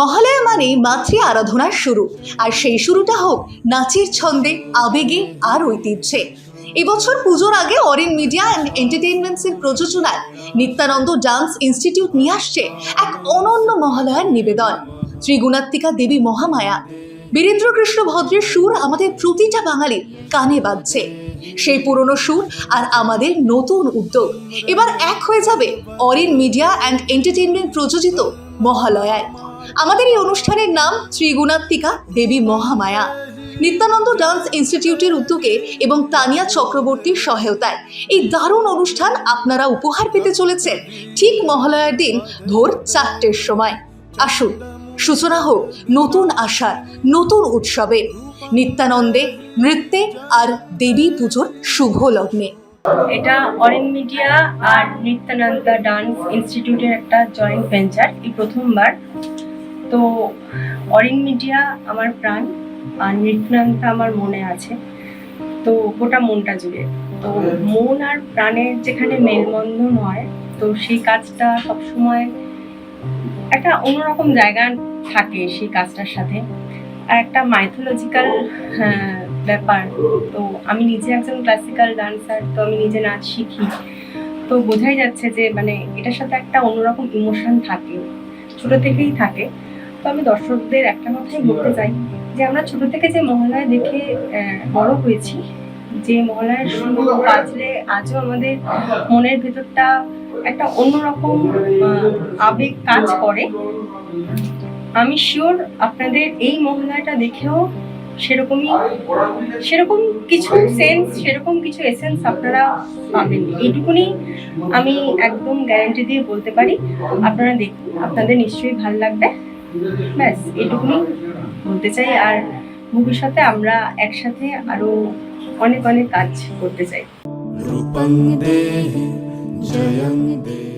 মহালয়া মানে মাতৃ আরাধনার শুরু। আর সেই শুরুটা হোক নাচের ছন্দে, আবেগে আর ঐতিহ্যে। এবছর পুজোর আগে অরিন মিডিয়া অ্যান্ড এন্টারটেইনমেন্টসের প্রযোজনায় নিত্যানন্দ ডান্স ইনস্টিটিউট নিয়ে আসছে এক অনন্য মহালয়ার নিবেদন, ত্রিগুণাত্মিকা দেবী মহামায়া। বীরেন্দ্র কৃষ্ণ ভদ্রের সুর আমাদের প্রতিটা বাঙালির কানে বাজছে। সেই পুরনো সুর আর আমাদের নতুন উদ্যোগ। এবার এক হয়ে যাবে অরিন মিডিয়া অ্যান্ড এন্টারটেইনমেন্ট প্রযোজিত মহালয়ায়। আমাদের এই অনুষ্ঠানের নাম ত্রিগুণাত্মিকা দেবী মহামায়া। নিত্যানন্দ ডান্স ইনস্টিটিউটের উদ্যোগে এবং তানিয়া চক্রবর্তীর সহায়তায় এই দারুণ অনুষ্ঠান আপনারা উপহার পেতে চলেছেন ঠিক মহালয়ার দিন ভোর চারটের সময়। আসুন, সূচনা হোক নতুন আশার, নতুন উৎসবে। নিত্যানন্দে নৃত্যে আর দেবী পুজোর শুভ লগ্নে। এটা অরেন মিডিয়া আর নিত্যানন্দা ডান্স ইনস্টিটিউটের একটা জয়েন্ট ভেঞ্চার। এই প্রথমবার তো অরিং মিডিয়া আমার প্রাণ আর নিত্যানন্দা আমার মনে আছে। তো গোটা মনটা জুড়ে। তো মন আর প্রাণের যেখানে মেলবন্ধন হয়, তো সেই কাজটা সবসময় একটা অন্যরকম জায়গা থাকে সেই কাজটার সাথে। আর একটা মাইথোলজিক্যাল ব্যাপার। তো আমি নিজে একজন ক্লাসিক্যাল ডান্সার তো আমি নিজে নাচ শিখি। তো বোঝাই যাচ্ছে যে মানে এটার সাথে একটা অন্যরকম ইমোশন থাকে। ছোট থেকেই থাকে। তো আমি দর্শকদের একটা কথাই বলতে চাই যে আমরা ছোট থেকে যে মহালয়া দেখে বড় হয়েছি যে মহালয়ার সুর বাজলে আজও আমাদের মনের ভেতরটা একটা অন্যরকম আবেগ কাজ করে। আমি শিওর আপনাদের এই মহালয়াটা দেখেও সেরকমই সেরকম কিছু সেন্স সেরকম কিছু এসেন্স আপনারা পাবেন। এইটুকুনি আমি একদম গ্যারান্টি দিয়ে বলতে পারি। আপনারা দেখুন আপনাদের নিশ্চয়ই ভালো লাগবে। ব্যাস, এটুকুনি বলতে চাই। আর ভবিষ্যতে আমরা একসাথে আরও অনেক অনেক কাজ করতে চাই। রূপং দেহি জয়ং দেহি